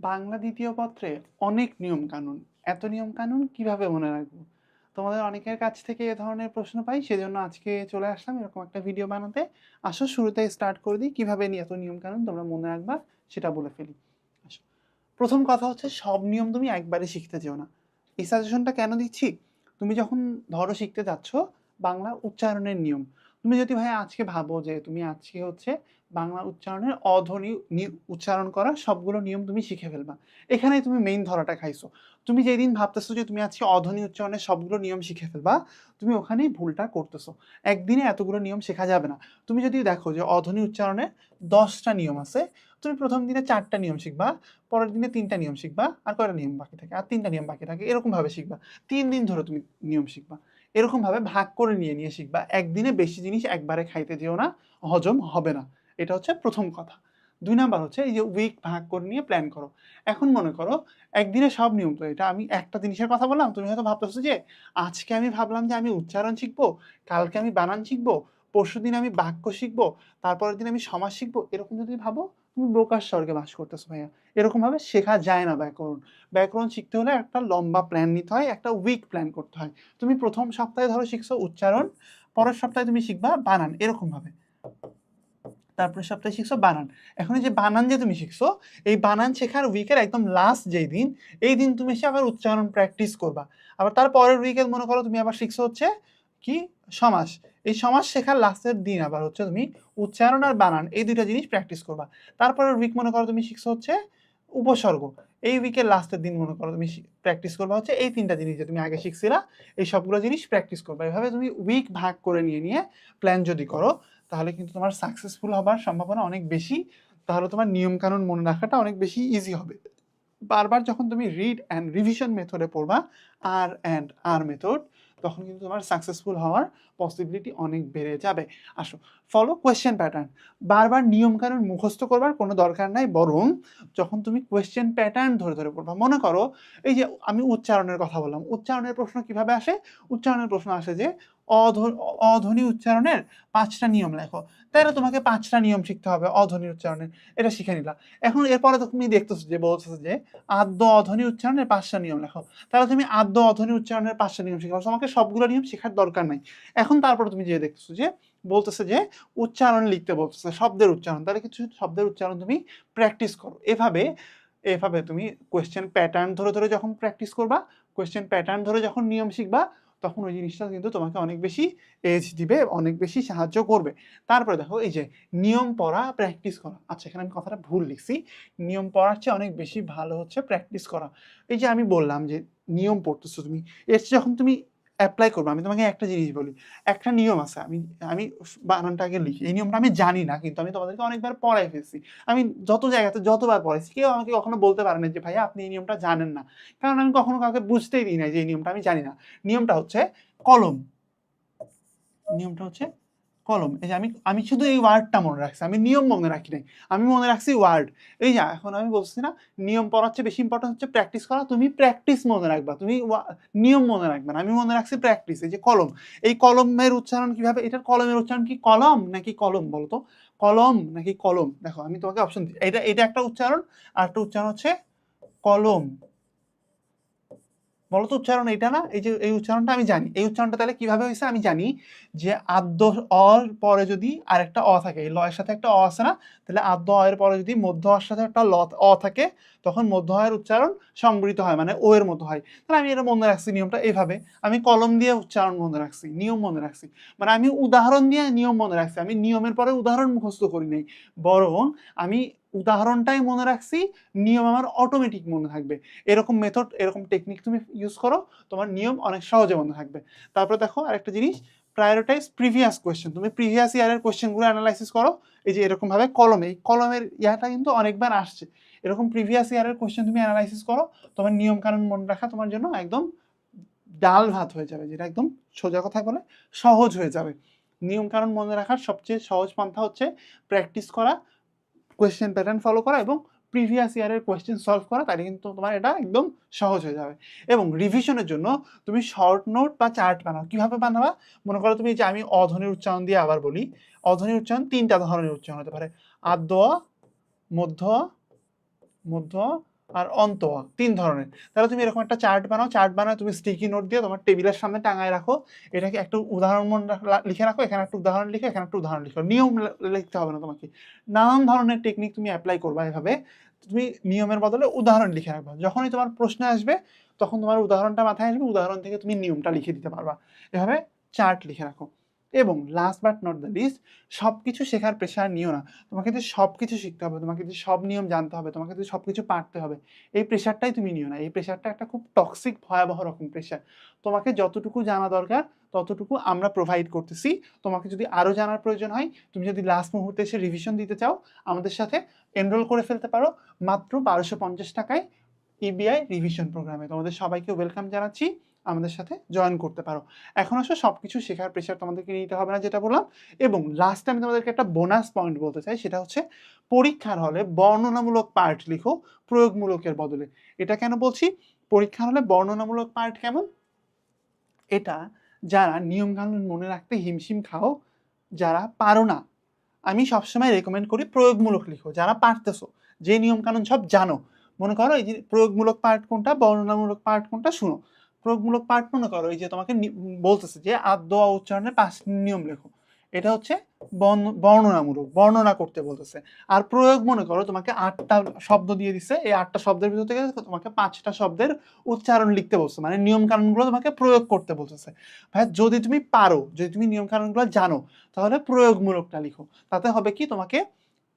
বাংলা দ্বিতীয় পত্রে অনেক নিয়ম কানুন। এত নিয়ম কানুন কীভাবে মনে রাখব? তোমাদের অনেকের কাছ থেকে এ ধরনের প্রশ্ন পাই, সেজন্য আজকে চলে আসলাম এরকম একটা ভিডিও বানাতে। আসো শুরুতে স্টার্ট করে দিই, কীভাবে এত নিয়ম কানুন তোমরা মনে রাখবা, সেটা বলে ফেলি। আসো। প্রথম কথা হচ্ছে, সব নিয়ম তুমি একবারে শিখতে যেও না। এই সাজেশনটা কেন দিচ্ছি? তুমি যখন ধরো শিখতে যাচ্ছ, বাংলা উচ্চারণের নিয়ম। তুমি যদি ভাই আজকে ভাবো যে তুমি আজকে হচ্ছে বাংলা উচ্চারণের অধ্বনি উচ্চারণ করা সবগুলো নিয়ম তুমি শিখে ফেলবা। এখানে তুমি মেইন ধরাটা খাইছো। তুমি যেদিন ভাবতেছো যে তুমি আজকে অধ্বনি উচ্চারণের সবগুলো নিয়ম শিখে ফেলবা, তুমি ওখানেই ভুলটা করতেছো। একদিনে এতগুলো নিয়ম শেখা যাবে না। তুমি যদি দেখো যে অধ্বনি উচ্চারণে দশটা নিয়ম আছে, তুমি প্রথম দিনে চারটা নিয়ম শিখবা, পরের দিনে তিনটা নিয়ম শিখবা, আর কয়টা নিয়ম বাকি থাকে? আর তিনটা নিয়ম বাকি থাকে এরকম ভাবে শিখবা। তিন দিন ধরে তুমি নিয়ম শিখবা। এরকম ভাবে ভাগ করে নিয়ে নিয়ে শিখবা। একদিনে বেশি জিনিস একবারে খাইতে যেও না, হজম হবে না। এটা হচ্ছে প্রথম কথা। দুই নাম্বার হচ্ছে এই যে উইক ভাগ করে নিয়ে প্ল্যান করো। এখন মনে করো একদিনে সব নিয়ম তো এটা আমি একটা জিনিসের কথা বললাম, তুমি হয়তো ভাবতেছো যে আজকে আমি ভাবলাম যে আমি উচ্চারণ শিখব, কালকে আমি বানান শিখব পরশু দিন আমি বাক্য শিখব, তারপরের দিন আমি সমাজ শিখব, এরকম যদি ভাবো তুমি প্রকাশ স্বর্গে বাস করতেছো ভাইয়া। এরকম ভাবে শেখা যায় না ব্যাকরণ। ব্যাকরণ শিখতে হলে একটা লম্বা প্ল্যান নিতে হয়, একটা উইক প্ল্যান করতে হয়। তুমি প্রথম সপ্তাহে ধরো শিখছো উচ্চারণ, পরের সপ্তাহে তুমি শিখবা বানান, এরকম ভাবে। তারপরে সপ্তাহে শিখছো বানান। এখন এই যে বানান যে তুমি শিখছো, এই বানান শেখার উইকের একদম লাস্ট যেই দিন, এই দিন তুমি এসে আবার উচ্চারণ প্র্যাকটিস করবা। আবার তার পরের উইকের মনে করো তুমি আবার শিখছো হচ্ছে কি? সমাস। এই সমাজ শেখার লাস্টের দিন আবার হচ্ছে তুমি উচ্চারণ আর বানান, এই দুইটা জিনিস প্র্যাকটিস করবা। তারপরের উইক মনে করো তুমি শিখছো হচ্ছে উপসর্গ, এই উইকের লাস্টের দিন মনে করো তুমি প্র্যাকটিস করবা হচ্ছে এই তিনটা জিনিস যে তুমি আগে শিখছিলা, এই সবগুলো জিনিস প্র্যাকটিস করবা। এভাবে তুমি উইক ভাগ করে নিয়ে নিয়ে প্ল্যান যদি করো, তাহলে কিন্তু তোমার সাকসেসফুল হবার সম্ভাবনা অনেক বেশি, তাহলে তোমার নিয়মকানুন মনে রাখাটা অনেক বেশি ইজি হবে। বারবার যখন তুমি রিড অ্যান্ড রিভিশন মেথডে পড়বা আর অ্যান্ড আর মেথড তখন কিন্তু তোমার সাকসেসফুল হওয়ার পসিবিলিটি অনেক বেড়ে যাবে। আসো ফলো কোয়েশ্চেন প্যাটার্ন বারবার নিয়মকানুন মুখস্থ করবার কোনো দরকার নাই, বরং যখন তুমি কোয়েশ্চেন প্যাটার্ন ধরে ধরে পড়বা, মনে করো, এই যে আমি উচ্চারণের কথা বললাম, উচ্চারণের প্রশ্ন কীভাবে আসে? উচ্চারণের প্রশ্ন আসে যে অধ্বনি উচ্চারণের পাঁচটা নিয়ম লেখো। তাহলে তোমাকে পাঁচটা নিয়ম শিখতে হবে অধ্বনি উচ্চারণের। এটা শিখে নিলা। এখন এরপরে তুমি দেখতেছো যে, বলতেছো যে, আদ্য অধ্বনি উচ্চারণের পাঁচটা নিয়ম লেখো। তাহলে তুমি আদ্য অধ্বনি উচ্চারণের পাঁচটা নিয়ম শিখো তোমাকে সবগুলো নিয়ম শেখার দরকার নাই। এখন তারপরে তুমি যে দেখতেছো যে, বলতেছে যে, উচ্চারণ লিখতে বলতেছে, শব্দের উচ্চারণ। তাহলে কিছু শব্দের উচ্চারণ তুমি প্র্যাকটিস করো। এভাবে এভাবে তুমি কোয়েশ্চেন প্যাটার্ন ধরে ধরে যখন প্র্যাকটিস করবা কোয়েশ্চেন প্যাটার্ন ধরে যখন নিয়ম শিখবা তখন ওই জিনিসটা কিন্তু তোমাকে অনেক বেশি এজ দিবে, অনেক বেশি সাহায্য করবে। তারপরে দেখো, এই যে নিয়ম পড়া প্র্যাকটিস করা। আচ্ছা এখানে আমি কথাটা ভুল লিখছি। নিয়ম পড়ার চেয়ে অনেক বেশি ভালো হচ্ছে প্র্যাকটিস করা। এই যে আমি বললাম যে নিয়ম পড়তেছো তুমি, এর যখন তুমি অ্যাপ্লাই করব। আমি তোমাকে একটা জিনিস বলি, একটা নিয়ম আছে, আমি আমি বানানটা আগে লিখি। এই নিয়মটা আমি জানি না, কিন্তু আমি তোমাদেরকে অনেকবার পড়াই ফেলছি। আমি যত জায়গাতে যতবার পড়াইছি, কেউ আমাকে কখনো বলতে পারে না যে, ভাইয়া, আপনি এই নিয়মটা জানেন না। কারণ আমি কখনো কাউকে বুঝতেই দিই না যে, এই নিয়মটা আমি জানি না। নিয়মটা হচ্ছে কলম। নিয়মটা হচ্ছে কলম। এই যে আমি আমি শুধু এই ওয়ার্ডটা মনে রাখছি, আমি নিয়ম মনে রাখি নাই। আমি মনে রাখছি ওয়ার্ড এই যে এখন আমি বলছি না, নিয়ম পড়ার চেয়ে বেশি ইম্পর্টেন্ট হচ্ছে প্র্যাকটিস করা। তুমি প্র্যাকটিস মনে রাখবা, তুমি নিয়ম মনে রাখবে না। আমি মনে রাখছি প্র্যাকটিস এই যে কলম। এই কলমের উচ্চারণ কীভাবে, এটার কলমের উচ্চারণ কি কলম নাকি কলম বলো তো? কলম নাকি কলম? দেখো, আমি তোমাকে অপশন এটা এটা একটা উচ্চারণ, আর একটা উচ্চারণ হচ্ছে কলম। বলো তো উচ্চারণ এটা না, এই যে এই উচ্চারণটা আমি জানি। এই উচ্চারণটা তাহলে কীভাবে হয়েছে আমি জানি যে আদ্য অর পরে যদি আরেকটা অ থাকে, এই লয়ের সাথে একটা অ আছে না, তাহলে আদ্য অয়ের পরে যদি মধ্য অর সাথে একটা ল অ থাকে, তখন মধ্য অয়ের উচ্চারণ সংবৃত হয় মানে ও এর মতো হয়। তাহলে আমি এটা মনে রাখছি নিয়মটা এইভাবে আমি কলম দিয়ে উচ্চারণ মনে রাখছি, নিয়ম মনে রাখছি। মানে আমি উদাহরণ দিয়ে নিয়ম মনে রাখছি। আমি নিয়মের পরে উদাহরণ মুখস্থ করি নাই। বরং আমি উদাহরণটাই মনে রাখছি, নিয়ম আমার অটোমেটিক মনে থাকবে। এরকম মেথড এরকম টেকনিক তুমি ইউজ করো, তোমার নিয়ম অনেক সহজে মনে থাকবে। তারপরে দেখো আরেকটা জিনিস প্রায়োরিটাইজ প্রিভিয়াস কোয়েশ্চেন তুমি প্রিভিয়াস ইয়ারের কোয়েশ্চেনগুলো অ্যানালাইসিস করো, এই যে এরকমভাবে কলমে এই কলমের ইয়াটা কিন্তু অনেকবার আসছে। এরকম প্রিভিয়াস ইয়ারের কোয়েশ্চেন তুমি অ্যানালাইসিস করো, তোমার নিয়ম কানুন মনে রাখা তোমার জন্য একদম ডাল ভাত হয়ে যাবে, যেটা একদম সোজা কথা বলে সহজ হয়ে যাবে। নিয়ম কানুন মনে রাখার সবচেয়ে সহজ পন্থা হচ্ছে প্র্যাকটিস করা কোয়েশ্চেন প্যাটার্ন ফলো করা এবং প্রিভিয়াস ইয়ারের কোয়েশ্চেন সলভ করা, তাহলে কিন্তু তোমার এটা একদম সহজ হয়ে যাবে। এবং রিভিশনের জন্য তুমি শর্ট নোট বা চার্ট বানাও। কীভাবে বানাবা? মনে করো তুমি যে আমি অধ্বনির উচ্চারণ দিয়ে আবার বলি। অধ্বনির উচ্চারণ তিনটা ধরনের উচ্চারণ হতে পারে। আদ্য, মধ্য মধ্য আর অন্ত, তিন ধরনের। তাহলে তুমি এরকম একটা চার্ট বানাও চার্ট বানাও তুমি স্টিকি নোট দিয়ে তোমার টেবিলের সামনে টাঙায় রাখো। এটাকে একটা উদাহরণ লিখে রাখো, এখানে একটা উদাহরণ লিখো, এখানে একটা উদাহরণ লিখো। নিয়ম লিখতে হবে না তোমাকে। নানান ধরনের টেকনিক তুমি অ্যাপ্লাই করবা এভাবে। তুমি নিয়মের বদলে উদাহরণ লিখে রাখবা। যখনই তোমার প্রশ্ন আসবে, তখন তোমার উদাহরণটা মাথায় আসবে, উদাহরণ থেকে তুমি নিয়মটা লিখে দিতে পারবা। এভাবে চার্ট লিখে রাখো। এবং last but not the least সব কিছু শেখার প্রেশার নিও না। তোমাকে যে সব কিছু শিখতে হবে, তোমাকে যে সব নিয়ম জানতে হবে, তোমাকে যে সব কিছু পারতে হবে। এই প্রেশারটাই তুমি নিও না, এই প্রেশারটা একটা খুব টক্সিক ভয়াবহ রকম প্রেশার তোমাকে যতটুকু জানা দরকার, ততটুকু আমরা প্রোভাইড করতেছি। তোমাকে যদি আরও জানার প্রয়োজন হয়, তুমি যদি লাস্ট মুহূর্তে এসে রিভিশন দিতে চাও, আমাদের সাথে এনরোল করে ফেলতে পারো। মাত্র বারোশো পঞ্চাশ টাকায় ইবিআই রিভিশন প্রোগ্রামে তোমাদের সবাইকে ওয়েলকাম জানাচ্ছি। আমাদের সাথে জয়েন করতে পারো। এখন আসো সব কিছু শেখার প্রেশার তোমাদেরকে নিতে হবে না, যেটা বললাম। এবং লাস্ট আমি তোমাদেরকে একটা বোনাস পয়েন্ট বলতে চাই, সেটা হচ্ছে পরীক্ষার হলে বর্ণনামূলক পার্ট লিখো, প্রয়োগমূলকের বদলে। এটা কেন বলছি? পরীক্ষার হলে বর্ণনামূলক পার্ট কেমন? এটা যারা নিয়মকানুন মনে রাখতে হিমশিম খাও, যারা পারো না, আমি সবসময় রেকমেন্ড করি প্রয়োগমূলক লিখো। যারা পারতেছো, যে নিয়মকানুন সব জানো, মনে করো এই যে প্রয়োগমূলক পার্ট কোনটা, বর্ণনামূলক পার্ট কোনটা, শুনো। প্রয়োগমূলক পার্ট মনে করো, এই যে তোমাকে বলতেছে যে আদ্য উচ্চারণের পাঁচ নিয়ম লেখো। এটা হচ্ছে বর্ণ- বর্ণনামূলক, বর্ণনা করতে বলতেছে। আর প্রয়োগ মনে করো, তোমাকে আটটা শব্দ দিয়ে দিচ্ছে এই আটটা শব্দের ভিতর থেকে তোমাকে পাঁচটা শব্দের উচ্চারণ লিখতে বলছে। মানে নিয়ম কানুনগুলো তোমাকে প্রয়োগ করতে বলতেছে। ভাই যদি তুমি পারো, যদি তুমি নিয়ম কানুনগুলো জানো, তাহলে প্রয়োগমূলকটা লিখো। তাতে হবে কি, তোমাকে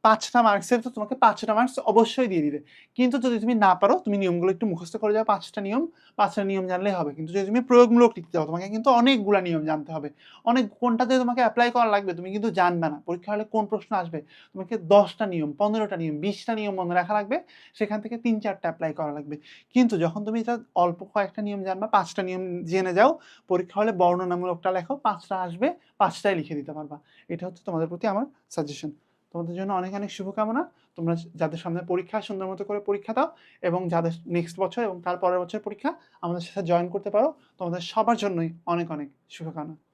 পাঁচটা মার্কসের তো তোমাকে পাঁচটা মার্কস অবশ্যই দিয়ে দিবে। কিন্তু যদি তুমি না পারো, তুমি নিয়মগুলো একটু মুখস্থ করে যাও, পাঁচটা নিয়ম পাঁচটা নিয়ম জানলেই হবে। কিন্তু যদি তুমি প্রয়োগমূলক লিখতে যাও, তোমাকে কিন্তু অনেকগুলা নিয়ম জানতে হবে। অনেক, কোনটাতে তোমাকে অ্যাপ্লাই করা লাগবে, তুমি কিন্তু জানবে না। পরীক্ষা হলে কোন প্রশ্ন আসবে? তোমাকে দশটা নিয়ম, পনেরোটা নিয়ম, বিশটা নিয়ম মনে রাখা লাগবে। সেখান থেকে তিন, চারটা অ্যাপ্লাই করা লাগবে। কিন্তু যখন তুমি এটা অল্প কয়েকটা নিয়ম জানবা, পাঁচটা নিয়ম জেনে যাও, পরীক্ষা হলে বর্ণনামূলকটা লেখো, পাঁচটা আসবে, পাঁচটাই লিখে দিতে পারবা। এটা হচ্ছে তোমাদের প্রতি আমার সাজেশন তোমাদের জন্য অনেক অনেক শুভকামনা। তোমরা যাদের সামনে পরীক্ষা, সুন্দর মতো করে পরীক্ষা দাও এবং যাদের নেক্সট বছর এবং তার পরের বছর পরীক্ষা আমাদের সাথে জয়েন করতে পারো। তোমাদের সবার জন্যই অনেক অনেক শুভকামনা।